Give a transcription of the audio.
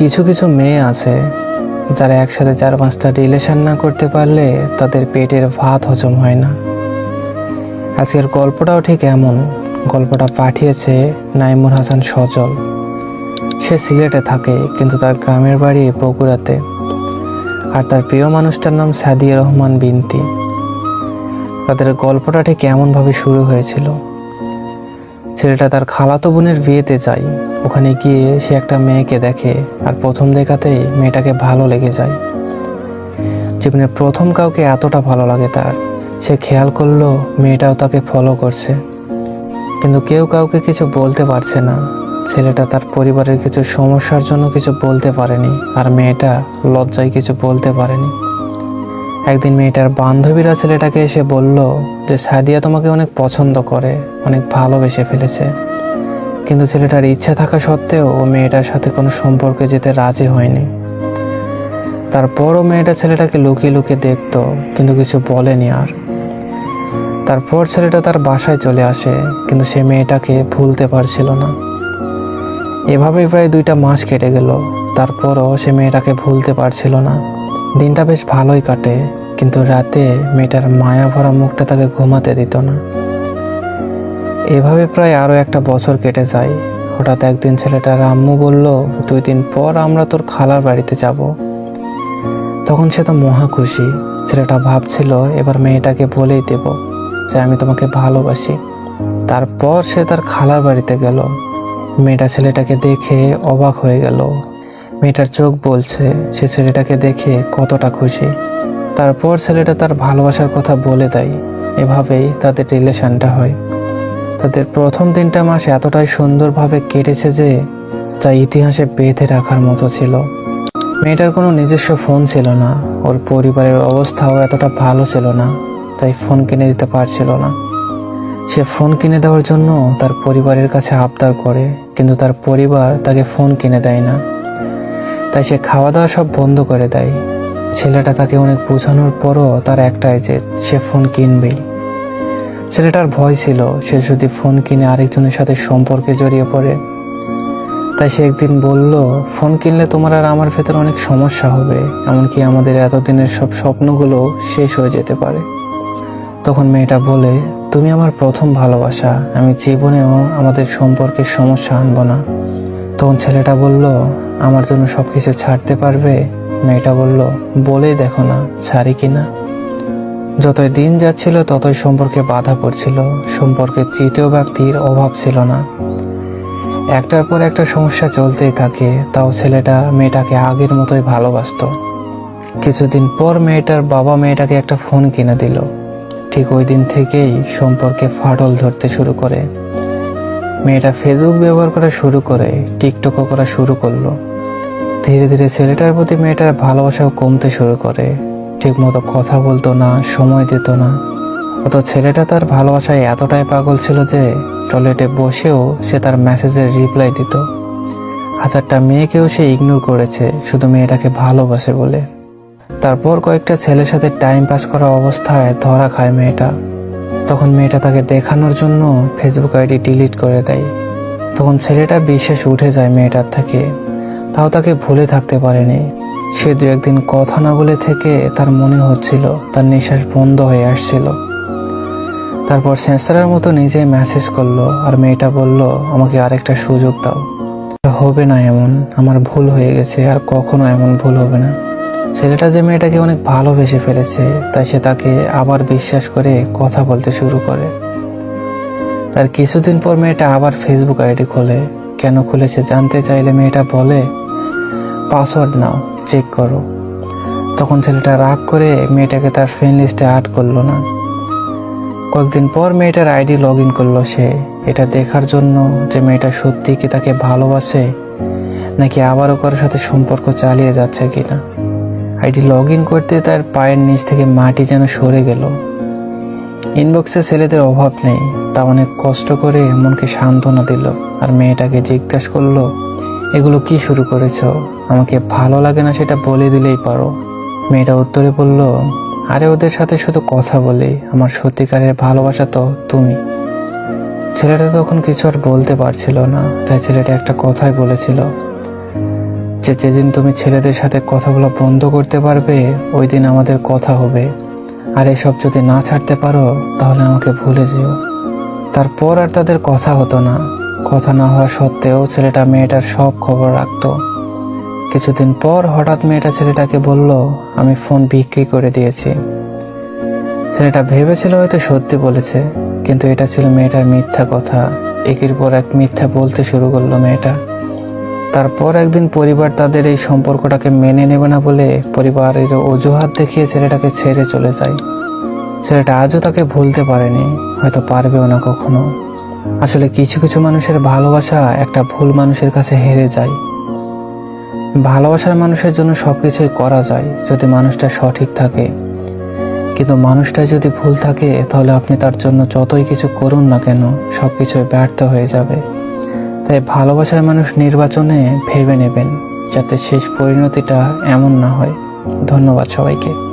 কিছু কিছু মেয়ে আছে যারা একসাথে চার পাঁচটা রিলেশন না করতে পারলে তাদের পেটের ভাত হজম হয় না। আজকের গল্পটাও ঠিক এমন। গল্পটা পাঠিয়েছে নাইমুর হাসান সজল। সে সিলেটে থাকে, কিন্তু তার গ্রামের বাড়ি বগুড়াতে। আর তার প্রিয় মানুষটার নাম সাদিয়া রহমান বিনতি। তাদের গল্পটা ঠিক এমনভাবে শুরু হয়েছিল। ছেলেটা তার খালাতো বোনের বিয়েতে যায়। ওখানে গিয়ে সে একটা মেয়েকে দেখে আর প্রথম দেখাতেই মেয়েটাকে ভালো লেগে যায়। জীবনে প্রথম কাউকে এতটা ভালো লাগে তার। সে খেয়াল করল মেয়েটাও তাকে ফলো করছে। কিন্তু কেউ কাউকে কিছু বলতে পারছে না। ছেলেটা তার পরিবারের কিছু সমস্যার জন্য কিছু বলতে পারেনি। আর মেয়েটা লজ্জায় কিছু বলতে পারেনি। একদিন মেয়েটার বান্ধবীরা ছেলেটাকে এসে বলল যে, সাদিয়া তোমাকে অনেক পছন্দ করে, অনেক ভালোবেসে ফেলেছে। কিন্তু ছেলেটার ইচ্ছা থাকা সত্ত্বেও ও মেয়েটার সাথে কোনো সম্পর্কে যেতে রাজি হয়নি। তারপরও মেয়েটা ছেলেটাকে লুকিয়ে লুকিয়ে দেখতো, কিন্তু কিছু বলেনি আর। তারপর ছেলেটা তার বাসায় চলে আসে, কিন্তু সে মেয়েটাকে ভুলতে পারছিল না। এভাবেই প্রায় দুইটা মাস কেটে গেল। তারপরও সে মেয়েটাকে ভুলতে পারছিল না। দিনটা বেশ ভালোই কাটে। কিন্তু রাতে মেয়েটার মায়া ভরা মুখটা তাকে ঘুমাতে দিত না। এভাবে প্রায় আরও একটা বছর কেটে যায়। হঠাৎ একদিন ছেলেটা রাম্মু বলল, দুই দিন পর আমরা তোর খালার বাড়িতে যাব। তখন সে তো মহা খুশি। ছেলেটা ভাবছিল, এবার মেয়েটাকে বলেই দেব যে আমি তোমাকে ভালোবাসি। তারপর সে তার খালার বাড়িতে গেল। মেয়েটা ছেলেটাকে দেখে অবাক হয়ে গেল। মেয়েটার চোখ বলছে, সে ছেলেটাকে দেখে কতটা খুশি। তারপর ছেলেটা তার ভালোবাসার কথা বলে দেয়। এভাবেই তাদের রিলেশনটা হয়। তাদের প্রথম তিনটা মাস এতটাই সুন্দরভাবে কেটেছে যে, যা ইতিহাসে বেঁধে রাখার মতো ছিল। মেয়েটার কোনো নিজস্ব ফোন ছিল না। ওর পরিবারের অবস্থাও এতটা ভালো ছিল না, তাই ফোন কিনে দিতে পারছিল না। সে ফোন কিনে দেওয়ার জন্য তার পরিবারের কাছে আবদার করে, কিন্তু তার পরিবার তাকে ফোন কিনে দেয় না। তাই সে খাওয়া দাওয়া সব বন্ধ করে দেয়। ছেলেটা তাকে অনেক বোঝানোর পরও তার একটাই যে সে ফোন কিনবেই। ছেলেটার ভয় ছিল, সে যদি ফোন কিনে আরেকজনের সাথে সম্পর্কে জড়িয়ে পড়ে। তাই সে একদিন বলল, ফোন কিনলে তোমার আর আমার ভেতর অনেক সমস্যা হবে, এমনকি আমাদের এতদিনের সব স্বপ্নগুলো শেষ হয়ে যেতে পারে। তখন মেয়েটা বলে, তুমি আমার প্রথম ভালোবাসা, আমি জীবনেও আমাদের সম্পর্কে সমস্যা আনব না। তখন ছেলেটা বলল, আমার জন্য সব কিছু ছাড়তে পারবে? মেয়েটা বলল, বলেই দেখো না, ছাড়ি কি না? যতই দিন যাচ্ছিল, ততই সম্পর্কে বাধা পড়ছিল। সম্পর্কে তৃতীয় ব্যক্তির অভাব ছিল না। একটার পর একটা সমস্যা চলতেই থাকে, তাও ছেলেটা মেয়েটাকে আগের মতোই ভালোবাসতো। কিছুদিন পর মেয়েটার বাবা মেয়েটাকে একটা ফোন কিনে দিল। ঠিক ওই দিন থেকেই সম্পর্কে ফাটল ধরতে শুরু করে। মেয়েটা ফেসবুক ব্যবহার করা শুরু করে, টিকটকও করা শুরু করল। ধীরে ধীরে ছেলেটার প্রতি মেয়েটার ভালোবাসাও কমতে শুরু করে। ঠিকমতো কথা বলতো না, সময় দিত না। অত ছেলেটা তার ভালোবাসায় এতটাই পাগল ছিল যে টয়লেটে বসেও সে তার মেসেজের রিপ্লাই দিত। হাজারটা মেয়েকেও সে ইগনোর করেছে, শুধু মেয়েটাকে ভালোবাসে বলে। তারপর কয়েকটা ছেলের সাথে টাইম পাস করা অবস্থায় ধরা খায় মেয়েটা। তখন মেয়েটা তাকে দেখানোর জন্য ফেসবুক আইডি ডিলিট করে দেয়। তখন ছেলেটা বিশ্বাস উঠে যায় মেয়েটার থেকে। তাও তাকে ভুলে থাকতে পারেনি। সে দু একদিন কথা না বলে থেকে তার মনে হচ্ছিল, তার নিঃশ্বাস বন্ধ হয়ে আসছিল। তারপর সেন্সারের মতো নিজে মেসেজ করল আর মেয়েটা বলল, আমাকে আরেকটা সুযোগ দাও। হবে না এমন, আমার ভুল হয়ে গেছে, আর কখনো এমন ভুল হবে না। ছেলেটা যে মেয়েটাকে অনেক ভালোবেসে ফেলেছে, তাই সে তাকে আবার বিশ্বাস করে কথা বলতে শুরু করে। তার কিছুদিন পর মেয়েটা আবার ফেসবুক আইডি খোলে। কেন খুলেছে জানতে চাইলে মেয়েটা বলে পাসওয়ার্ড নাও চেক করো। তখন ছেলেটা রাগ করে মেয়েটাকে তার ফ্রেন্ড লিস্টে অ্যাড করল না। কয়েকদিন পর মেয়েটার আইডি লগ ইন করল সে। এটা দেখার জন্য যে মেয়েটা সত্যি কি তাকে ভালোবাসে, নাকি আবারও কারোর সাথে সম্পর্ক চালিয়ে যাচ্ছে কিনা। আইডি লগ ইন করতে তার পায়ের নিচ থেকে মাটি যেন সরে গেল। ইনবক্সে ছেলেদের অভাব নেই, তা অনেক কষ্ট করে মনকে সান্ত্বনা দিল, আর মেয়েটাকে জিজ্ঞাসা করল এগুলো কি শুরু করেছ? আমাকে ভালো লাগে না সেটা বলে দিলেই পারো। মেয়েটা উত্তরে বলল, আরে, ওদের সাথে শুধু কথা বলি। আমার সত্যিকারের ভালোবাসা তো তুমি। ছেলেটা তখন কিছু আর বলতে পারছিল না, তাই ছেলেটা একটা কথাই বলেছিল। যে যেদিন তুমি ছেলেদের সাথে কথা বলা বন্ধ করতে পারবে, ওই দিন আমাদের কথা হবে। আর এসব যদি না ছাড়তে পারো, তাহলে আমাকে ভুলে যেও। তারপর আর তাদের কথা হতো না। কথা না হওয়া সত্ত্বেও ছেলেটা মেয়েটার সব খবর রাখতো। কিছুদিন পর হঠাৎ মেয়েটা ছেলেটাকে বলল, আমি ফোন বিক্রি করে দিয়েছি। ছেলেটা ভেবেছিল হয়তো সত্যি বলেছে, কিন্তু এটা ছিল মেয়েটার মিথ্যা কথা। একের পর এক মিথ্যা বলতে শুরু করল মেয়েটা। তারপর একদিন পরিবার তাদের এই সম্পর্কটাকে মেনে নেবে না বলে পরিবারের অজুহাত দেখিয়ে ছেলেটাকে ছেড়ে চলে যায়। ছেলেটা আজও তাকে ভুলতে পারেনি, হয়তো পারবেও না কখনো। আসলে কিছু কিছু মানুষের ভালোবাসা একটা ভুল মানুষের কাছে হেরে যায়। ভালোবাসার মানুষের জন্য সবকিছুই করা যায় যদি মানুষটা সঠিক থাকে। কিন্তু মানুষটা যদি ভুল থাকে, তাহলে আপনি তার জন্য যতই কিছু করুন না কেন সব কিছুই ব্যর্থ হয়ে যাবে। তাই ভালোবাসার মানুষ নির্বাচনে ভেবে নেবেন যাতে শেষ পরিণতিটা এমন না হয়। ধন্যবাদ সবাইকে।